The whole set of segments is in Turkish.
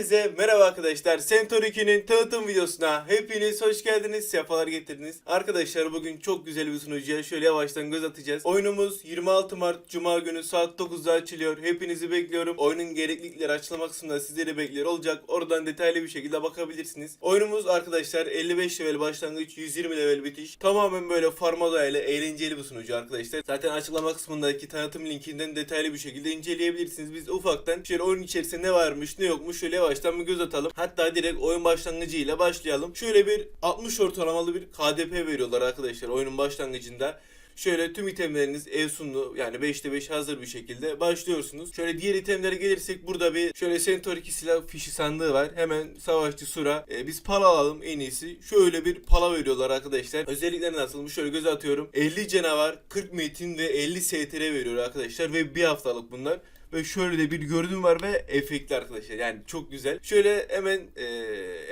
Herkese merhaba arkadaşlar. Centaur 2'nin tanıtım videosuna hepiniz hoş geldiniz. Sefalar getirdiniz. Arkadaşlar bugün çok güzel bir sunucuya şöyle yavaştan göz atacağız. Oyunumuz 26 Mart Cuma günü saat 9'da açılıyor. Hepinizi bekliyorum. Oyunun gereklilikleri açıklama kısmında sizleri bekliyor olacak. Oradan detaylı bir şekilde bakabilirsiniz. Oyunumuz arkadaşlar 55 level başlangıç 120 level bitiş. Tamamen böyle farma ile eğlenceli bir sunucu arkadaşlar. Zaten açıklama kısmındaki tanıtım linkinden detaylı bir şekilde inceleyebilirsiniz. Biz ufaktan şöyle oyun içerisinde ne varmış ne yokmuş şöyle yavaştan bir göz atalım. Hatta direkt oyun başlangıcıyla başlayalım. Şöyle bir 60 ortalamalı bir KDP veriyorlar arkadaşlar oyunun başlangıcında. Şöyle tüm itemleriniz Evsunlu yani 5'te 5 hazır bir şekilde başlıyorsunuz. Şöyle diğer itemlere gelirsek burada bir şöyle Centaur 2 silah fişi sandığı var. Hemen savaşçı Sura. Ee, biz pala alalım en iyisi. Şöyle bir pala veriyorlar arkadaşlar. Özellikleri nasılmış şöyle göz atıyorum. 50 canavar, 40 metin ve 50 STR veriyor arkadaşlar ve bir haftalık bunlar. Ve şöyle de bir görünüm var ve efektli arkadaşlar. Yani çok güzel. Şöyle hemen e,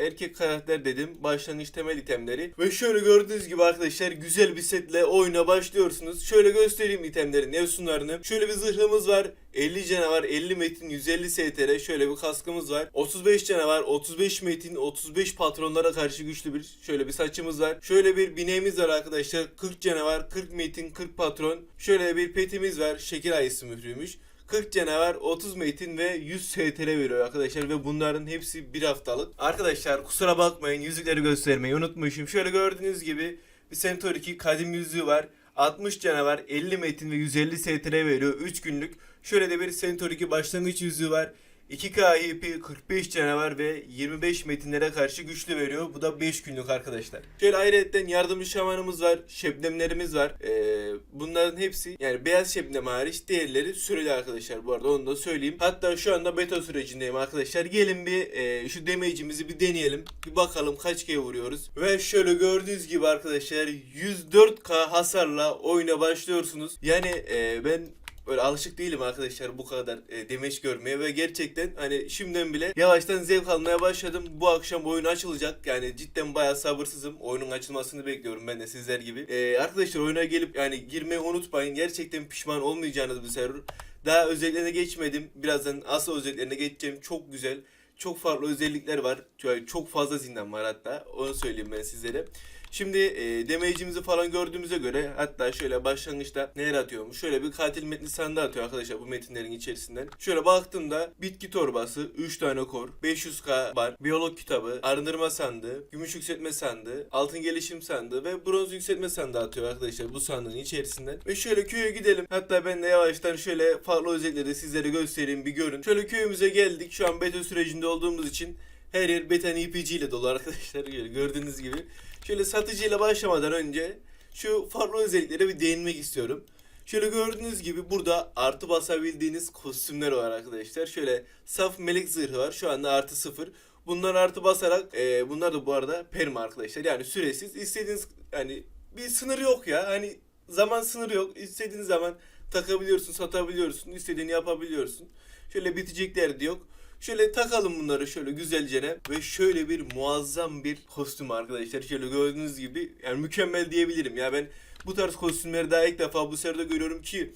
erkek karakter dedim. Başlangıç temel itemleri. Ve şöyle gördüğünüz gibi arkadaşlar güzel bir setle oyuna başlıyorsunuz. Şöyle göstereyim itemlerin evsunlarını. Şöyle bir zırhımız var. 50 canavar, 50 metin, 150 STR. Şöyle bir kaskımız var. 35 canavar, 35 metin, 35 patronlara karşı güçlü bir şöyle bir saçımız var. Şöyle bir bineğimiz var arkadaşlar. 40 canavar, 40 metin, 40 patron. Şöyle bir petimiz var. Şekil ayısı mührüymüş. 40 canavar, 30 metin ve 100 STR veriyor arkadaşlar ve bunların hepsi bir haftalık. Arkadaşlar kusura bakmayın yüzükleri göstermeyi unutmuşum. Şöyle gördüğünüz gibi bir Centaur 2 kadim yüzüğü var. 60 canavar, 50 metin ve 150 STR veriyor 3 günlük. Şöyle de bir Centaur 2 başlangıç yüzüğü var. 2K IP 45 canavar ve 25 metinlere karşı güçlü veriyor. Bu da 5 günlük arkadaşlar. Şöyle ayrıca yardımcı şamanımız var. Şebnemlerimiz var. Ee, bunların hepsi yani beyaz şebnem hariç diğerleri süreli arkadaşlar bu arada onu da söyleyeyim. Hatta şu anda beta sürecindeyim arkadaşlar. Gelin bir e, şu damage'imizi bir deneyelim. Bir bakalım kaç K vuruyoruz. Ve şöyle gördüğünüz gibi arkadaşlar 104K hasarla oyuna başlıyorsunuz. Yani e, ben Öyle alışık değilim arkadaşlar bu kadar e, demeç görmeye ve gerçekten hani şimdiden bile yavaştan zevk almaya başladım. Bu akşam oyun açılacak. Yani cidden bayağı sabırsızım. Oyunun açılmasını bekliyorum ben de sizler gibi. E, arkadaşlar oyuna gelip yani girmeyi unutmayın. Gerçekten pişman olmayacağınız bir server. Daha özelliklerine geçmedim. Birazdan asıl özelliklerine geçeceğim. Çok güzel. Çok farklı özellikler var. Çok fazla zindan var hatta. Onu söyleyeyim ben sizlere. Şimdi e, damage'imizi falan gördüğümüze göre hatta şöyle başlangıçta neler atıyormuş. Şöyle bir katil metni sandığı atıyor arkadaşlar bu metinlerin içerisinden. Şöyle baktığımda bitki torbası, 3 tane kor, 500k var, biyolog kitabı, arındırma sandığı, gümüş yükseltme sandığı, altın gelişim sandığı ve bronz yükseltme sandığı atıyor arkadaşlar bu sandığın içerisinden. Ve şöyle köye gidelim. Hatta ben de yavaştan şöyle farklı özellikleri sizlere göstereyim bir görün. Şöyle köyümüze geldik. Şu an beta sürecinde olduğumuz için her yer beta NPC ile dolu arkadaşlar. Gördüğünüz gibi. Şöyle satıcıyla başlamadan önce şu farklı özelliklere bir değinmek istiyorum. Şöyle gördüğünüz gibi burada artı basabildiğiniz kostümler var arkadaşlar. Şöyle saf melek zırhı var. Şu anda artı sıfır. Bunlar artı basarak e, bunlar da bu arada perma arkadaşlar. Yani süresiz. istediğiniz yani bir sınır yok ya. Hani zaman sınırı yok. İstediğiniz zaman takabiliyorsun, satabiliyorsun, istediğini yapabiliyorsun. Şöyle bitecek derdi yok. Şöyle takalım bunları şöyle güzelce ve şöyle bir muazzam bir kostüm arkadaşlar. Şöyle gördüğünüz gibi yani mükemmel diyebilirim. Ya ben bu tarz kostümleri daha ilk defa bu seride görüyorum ki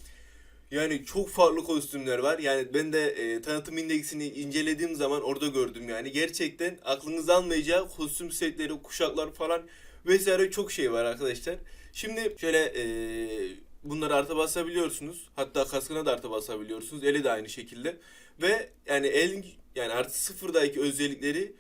yani çok farklı kostümler var. Yani ben de e, tanıtım indeksini incelediğim zaman orada gördüm yani. Gerçekten aklınız almayacağı kostüm setleri, kuşaklar falan vesaire çok şey var arkadaşlar. Şimdi şöyle e, bunları artı basabiliyorsunuz. Hatta kaskına da artı basabiliyorsunuz. Eli de aynı şekilde. Ve yani el yani artı sıfırdaki özellikleri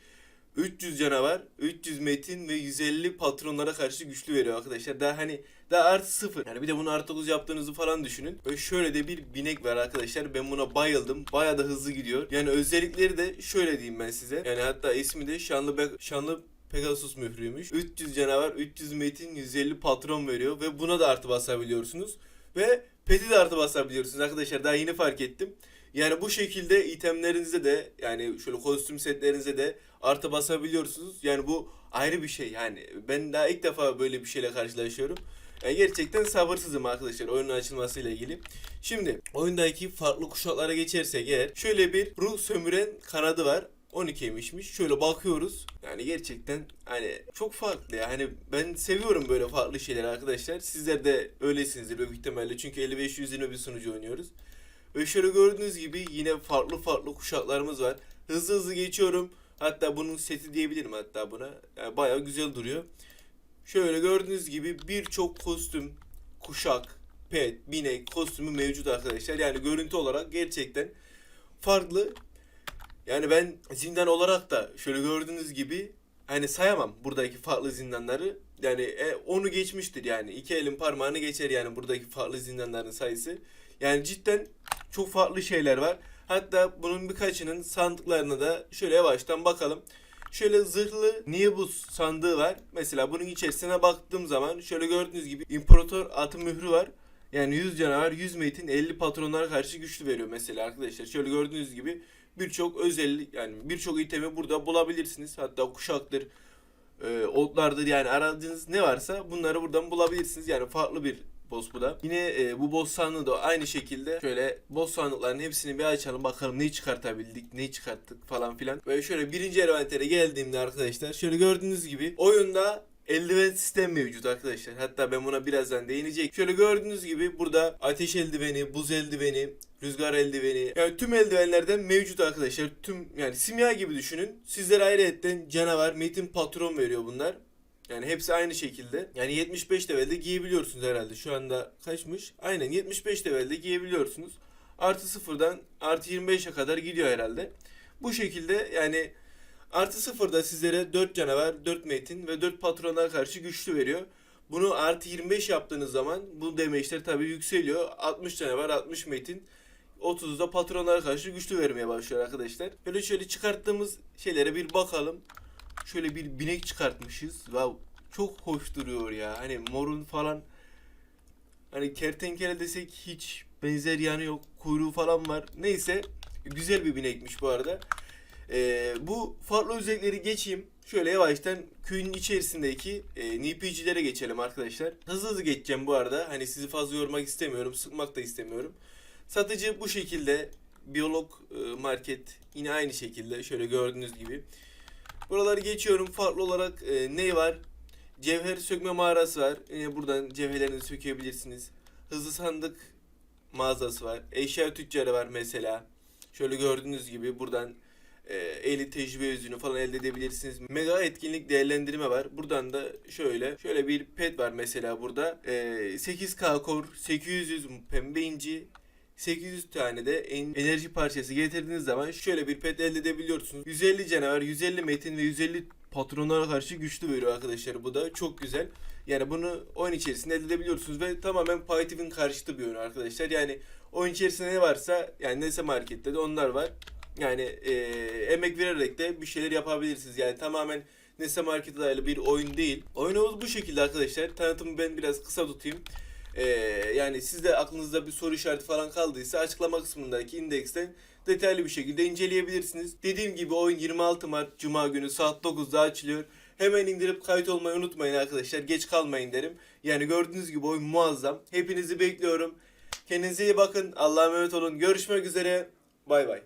300 canavar, 300 metin ve 150 patronlara karşı güçlü veriyor arkadaşlar. Daha hani daha artı sıfır. Yani bir de bunu artı 9 yaptığınızı falan düşünün. Ve şöyle de bir binek var arkadaşlar. Ben buna bayıldım. Baya da hızlı gidiyor. Yani özellikleri de şöyle diyeyim ben size. Yani hatta ismi de şanlı Be- şanlı Pegasus mührüymüş. 300 canavar, 300 metin, 150 patron veriyor ve buna da artı basabiliyorsunuz. Ve peti de artı basabiliyorsunuz arkadaşlar. Daha yeni fark ettim. Yani bu şekilde itemlerinize de yani şöyle kostüm setlerinize de artı basabiliyorsunuz. Yani bu ayrı bir şey yani. Ben daha ilk defa böyle bir şeyle karşılaşıyorum. Yani gerçekten sabırsızım arkadaşlar oyunun açılmasıyla ilgili. Şimdi oyundaki farklı kuşaklara geçersek eğer şöyle bir ruh sömüren kanadı var. 12'ymişmiş. Şöyle bakıyoruz. Yani gerçekten hani çok farklı ya. Hani ben seviyorum böyle farklı şeyler arkadaşlar. Sizler de öylesinizdir büyük ihtimalle. Çünkü 55 120 bir sunucu oynuyoruz. Ve şöyle gördüğünüz gibi yine farklı farklı kuşaklarımız var. Hızlı hızlı geçiyorum. Hatta bunun seti diyebilirim hatta buna. Yani bayağı güzel duruyor. Şöyle gördüğünüz gibi birçok kostüm, kuşak, pet, binek kostümü mevcut arkadaşlar. Yani görüntü olarak gerçekten farklı. Yani ben zindan olarak da şöyle gördüğünüz gibi hani sayamam buradaki farklı zindanları. Yani e, onu geçmiştir yani. iki elin parmağını geçer yani buradaki farklı zindanların sayısı. Yani cidden çok farklı şeyler var. Hatta bunun birkaçının sandıklarına da şöyle yavaştan bakalım. Şöyle zırhlı Nimbus sandığı var. Mesela bunun içerisine baktığım zaman şöyle gördüğünüz gibi İmparator atı mührü var. Yani 100 canavar, 100 metin 50 patronlara karşı güçlü veriyor mesela arkadaşlar. Şöyle gördüğünüz gibi birçok özellik yani birçok itemi burada bulabilirsiniz. Hatta kuşaktır, e, otlardır yani aradığınız ne varsa bunları buradan bulabilirsiniz. Yani farklı bir boss bu da. Yine e, bu boss sandığı da aynı şekilde şöyle boss sandıkların hepsini bir açalım bakalım neyi çıkartabildik, neyi çıkarttık falan filan. Böyle şöyle birinci envantere geldiğimde arkadaşlar şöyle gördüğünüz gibi oyunda eldiven sistem mevcut arkadaşlar. Hatta ben buna birazdan değinecek. Şöyle gördüğünüz gibi burada ateş eldiveni, buz eldiveni, rüzgar eldiveni. Yani tüm eldivenlerden mevcut arkadaşlar. Tüm yani simya gibi düşünün. Sizlere ayrıyetten canavar, metin patron veriyor bunlar. Yani hepsi aynı şekilde. Yani 75 levelde giyebiliyorsunuz herhalde. Şu anda kaçmış? Aynen 75 levelde giyebiliyorsunuz. Artı sıfırdan artı 25'e kadar gidiyor herhalde. Bu şekilde yani artı sıfırda sizlere 4 canavar, 4 metin ve 4 patrona karşı güçlü veriyor. Bunu artı 25 yaptığınız zaman bu demeçler tabii yükseliyor. 60 canavar, 60 metin. 30'da patronlara karşı güçlü vermeye başlıyor arkadaşlar. Böyle şöyle çıkarttığımız şeylere bir bakalım. Şöyle bir binek çıkartmışız. Wow, çok hoş duruyor ya. Hani morun falan hani kertenkele desek hiç benzer yanı yok. Kuyruğu falan var. Neyse güzel bir binekmiş bu arada. Ee, bu farklı özellikleri geçeyim. Şöyle yavaştan köyün içerisindeki e, NPC'lere geçelim arkadaşlar. Hızlı hızlı geçeceğim bu arada. Hani sizi fazla yormak istemiyorum. Sıkmak da istemiyorum. Satıcı bu şekilde. Biyolog e, market yine aynı şekilde. Şöyle gördüğünüz gibi. Buraları geçiyorum. Farklı olarak e, ne var? Cevher sökme mağarası var. Yine buradan cevherlerini sökebilirsiniz. Hızlı sandık mağazası var. Eşya tüccarı var mesela. Şöyle gördüğünüz gibi buradan e, elit tecrübe yüzünü falan elde edebilirsiniz. Mega etkinlik değerlendirme var. Buradan da şöyle şöyle bir pet var mesela burada. E, 8K core, 800 pembe inci, 800 tane de en- enerji parçası getirdiğiniz zaman şöyle bir pet elde edebiliyorsunuz. 150 canavar, 150 metin ve 150 patronlara karşı güçlü veriyor arkadaşlar. Bu da çok güzel. Yani bunu oyun içerisinde elde edebiliyorsunuz ve tamamen Python karşıtı bir oyun arkadaşlar. Yani oyun içerisinde ne varsa yani Nese Market'te de onlar var. Yani eee, emek vererek de bir şeyler yapabilirsiniz. Yani tamamen Nese Market'e dayalı bir oyun değil. Oyunumuz bu şekilde arkadaşlar. Tanıtımı ben biraz kısa tutayım. Ee, yani sizde aklınızda bir soru işareti falan kaldıysa açıklama kısmındaki indeksten detaylı bir şekilde inceleyebilirsiniz. Dediğim gibi oyun 26 Mart Cuma günü saat 9'da açılıyor. Hemen indirip kayıt olmayı unutmayın arkadaşlar. Geç kalmayın derim. Yani gördüğünüz gibi oyun muazzam. Hepinizi bekliyorum. Kendinize iyi bakın. Allah'a emanet olun. Görüşmek üzere. Bay bay.